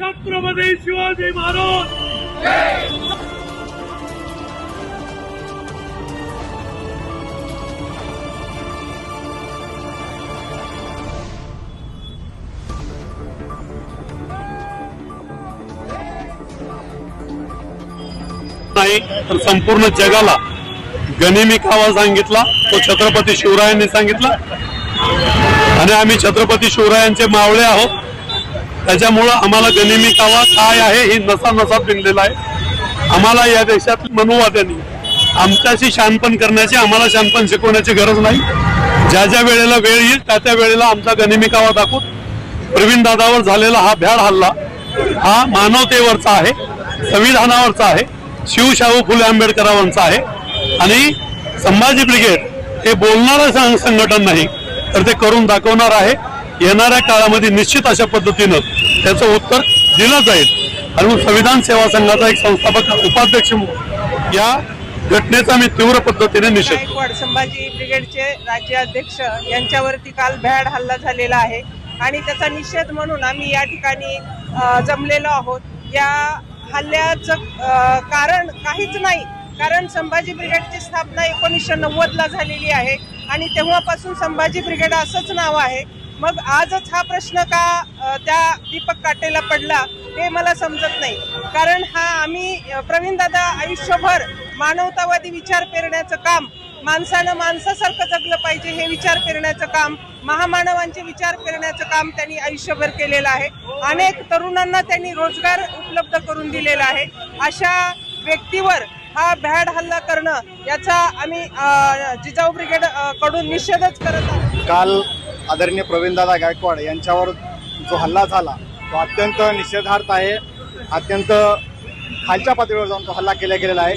छत्रपती शिवाजी महाराज! नाही तर संपूर्ण जगाला गनिमी खावा सांगितला तो छत्रपती शिवरायांनी सांगितला. आणि आम्ही छत्रपती शिवरायांचे मावळे आहोत. त्याच्यामुळं आम्हाला गनिमी कावा काय आहे हे नसा नसा पिंगलेला आहे. आम्हाला या देशात मनुवाद्यांनी आमच्याशी शानपण करण्याची आम्हाला शानपण शिकवण्याची गरज नाही. ज्या ज्या वेळेला वेळ येईल त्या त्या वेळेला आमचा गनिमी कावा दाखवू प्रवीण दादावर झालेला हा भ्याड हल्ला हा मानवतेवरचा आहे संविधानावरचा आहे शिवशाहू फुले आंबेडकरांचा आहे. आणि संभाजी ब्रिगेड हे बोलणारं सं- संघटन नाही तर ते करून दाखवणार आहे. येणाऱ्या काळामध्ये निश्चित अशा पद्धतीनं त्याचं उत्तर दिलं जाईल. आणि म्हणून संविधान सेवा संघाचा एक संस्थापक उपाध्यक्ष या घटनेचा मी तीव्र पद्धतीने निषेध संभाजी ब्रिगेडचे राज्याध्यक्ष यांच्यावरती काल भ्याड हल्ला झालेला आहे. आणि त्याचा निषेध म्हणून आम्ही या ठिकाणी जमलेलो आहोत. या हल्ल्याचं कारण काहीच नाही. कारण संभाजी ब्रिगेडची स्थापना एकोणीसशे नव्वदला झालेली आहे. आणि तेव्हापासून संभाजी ब्रिगेड असंच नाव आहे. मग आजच हा प्रश्न का त्या दीपक काटेला पडला हे मला समजत नाही. कारण हा आम्ही प्रवीण दादा आयुष्यभर मानवतावादी विचार पेरण्याचं काम माणसानं माणसासारखं जगलं पाहिजे हे विचार पेरण्याचं काम महामानवांचे विचार पेरण्याचं काम त्यांनी आयुष्यभर केलेलं आहे. अनेक तरुणांना त्यांनी रोजगार उपलब्ध करून दिलेला आहे. अशा व्यक्तीवर हा भ्याड हल्ला करणं याचा आम्ही जिजाऊ ब्रिगेडकडून निषेधच करत आहोत. काल आदरणीय प्रवीणदादा गायकवाड यांच्यावर जो हल्ला झाला तो अत्यंत निषेधार्थ आहे. अत्यंत खालच्या पातळीवर जाऊन तो हल्ला केला गेलेला आहे.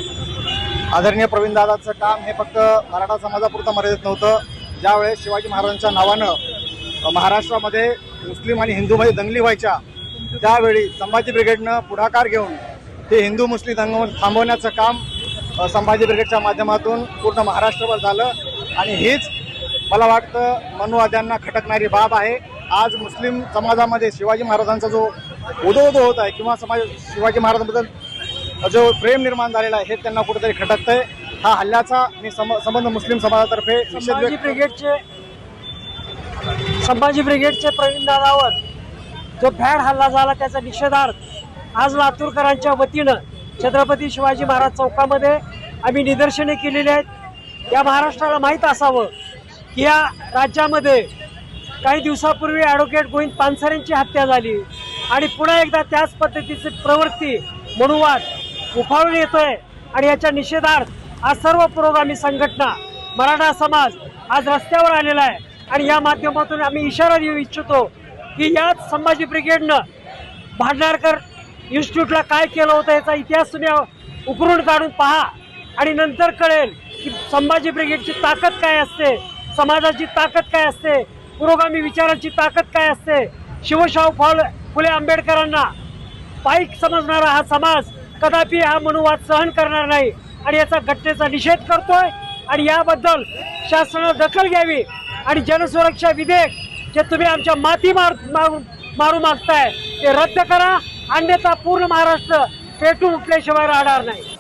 आदरणीय प्रवीणदादाचं काम हे फक्त मराठा समाजापुरतं मर्यादित नव्हतं. ज्यावेळेस शिवाजी महाराजांच्या नावानं महाराष्ट्रामध्ये मुस्लिम आणि हिंदूमध्ये दंगली व्हायच्या त्यावेळी संभाजी ब्रिगेडनं पुढाकार घेऊन ते हिंदू मुस्लिम दंग थांबवण्याचं काम संभाजी ब्रिगेडच्या माध्यमातून पूर्ण महाराष्ट्रभर झालं. आणि हीच मला वाटतं मनुवाद्यांना खटकणारी बाब आहे. आज मुस्लिम समाजामध्ये शिवाजी महाराजांचा जो उदो होत आहे किंवा समाज शिवाजी महाराजांबद्दल जो प्रेम निर्माण झालेला आहे हे त्यांना कुठेतरी खटकतंय. हा हल्ल्याचा मी सम संबंध मुस्लिम समाजातर्फे संभाजी ब्रिगेडचे संभाजी ब्रिगेडचे प्रवीण दादावर जो भॅड हल्ला झाला त्याचा निषेधार्थ आज लातूरकरांच्या वतीनं छत्रपती शिवाजी महाराज चौकामध्ये आम्ही निदर्शने केलेली आहेत. या महाराष्ट्राला माहीत असावं या राज्यामध्ये काही दिवसापूर्वी ॲडव्होकेट गोविंद पानसरेंची हत्या झाली. आणि पुन्हा एकदा त्याच पद्धतीची प्रवृत्ती मनुवाद उफाळून येतोय. आणि याच्या निषेधार्थ आज सर्व पुरोगामी संघटना मराठा समाज आज रस्त्यावर आलेला आहे. आणि या माध्यमातून आम्ही इशारा देऊ इच्छितो की याच संभाजी ब्रिगेडनं भांडारकर इन्स्टिट्यूटला काय केलं होतं याचा इतिहास तुम्ही उकरून काढून पहा. आणि नंतर कळेल की संभाजी ब्रिगेडची ताकद काय असते. समाजाची ताकद काय असते? पुरोगामी विचारांची ताकद काय असते? शिवशाहू फाळ फुले आंबेडकरांना पाईक समजणारा हा समाज कदापि हा मनुवाद सहन करणार नाही. आणि याचा घटनेचा निषेध करतोय. आणि याबद्दल शासनानं दखल घ्यावी. आणि जनसुरक्षा विधेयक जे तुम्ही आमच्या माती मार मारू मागताय ते रद्द करा. अन्यथा पूर्ण महाराष्ट्र पेटून उठल्याशिवाय राहणार नाही.